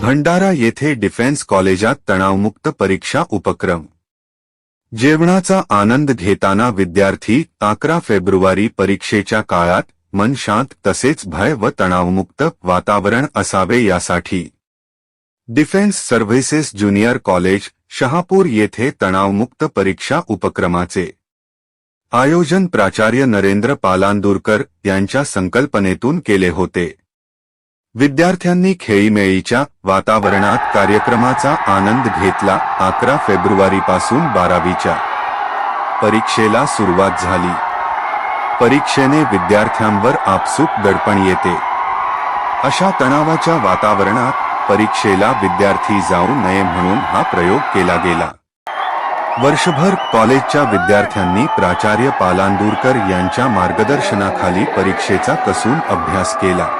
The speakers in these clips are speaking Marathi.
भंडारा येथे डिफेन्स कॉलेजात तणावमुक्त परीक्षा उपक्रम. जेवणाचा आनंद घेताना विद्यार्थी अकरा फेब्रुवारी परीक्षेच्या काळात मन शांत तसेच भय व तणावमुक्त वातावरण असावे यासाठी. Defence services junior college Shahapur येथे तणावमुक्त परीक्षा उपक्रमाचे. आयोजन प्राचार्य नरेंद्र पालांदूरकर यांच्या संकल्पनेतून केले होते. विद्यार्थ्यांनी खेळीमेळीच्या वातावरणात कार्यक्रमाचा आनंद घेतला अकरा फेब्रुवारीपासून बारावीच्या परीक्षेला सुरुवात झाली. परीक्षेने विद्यार्थ्यांवर आपसूक दडपण येते. अशा तणावाच्या वातावरणात परीक्षेला विद्यार्थी जाऊ नये म्हणून हा प्रयोग केला गेला. वर्षभर कॉलेजच्या विद्यार्थ्यांनी प्राचार्य पालांदूरकर यांच्या मार्गदर्शनाखाली परीक्षेचा कसून अभ्यास केला.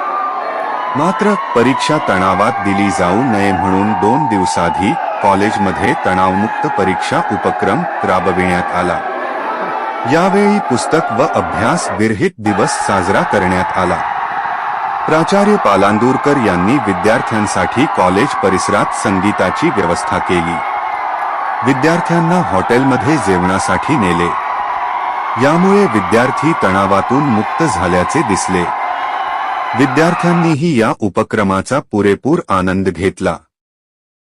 मात्र परीक्षा तणावात दिली जाऊ नये म्हणून दोन दिवसाआधी कॉलेजमध्ये तणावमुक्त परीक्षा उपक्रम राबविण्यात आला. यावेळी पुस्तक व अभ्यास विरहित दिवस साजरा करण्यात आला. प्राचार्य पालांदूरकर यांनी विद्यार्थ्यांसाठी कॉलेज परिसरात संगीताची व्यवस्था केली. विद्यार्थ्यांना हॉटेलमध्ये जेवणासाठी नेले. यामुळे विद्यार्थी तणावातून मुक्त झाल्याचे दिसले. विद्यार्थ्यांनीही या उपक्रमाचा पुरेपूर आनंद घेतला.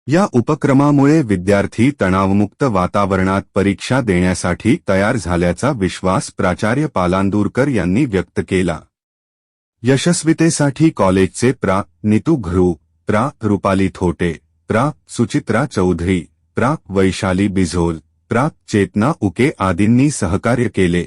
या उपक्रमामुळे विद्यार्थी तणावमुक्त वातावरणात परीक्षा देण्यासाठी तयार झाल्याचा विश्वास प्राचार्य पालांदूरकर यांनी व्यक्त केला. यशस्वीतेसाठी कॉलेजचे प्रा. नितू घरू प्रा. रुपाली थोटे प्रा. सुचित्रा चौधरी प्रा. वैशाली बिझोल प्रा. चेतना उके आदींनी सहकार्य केले.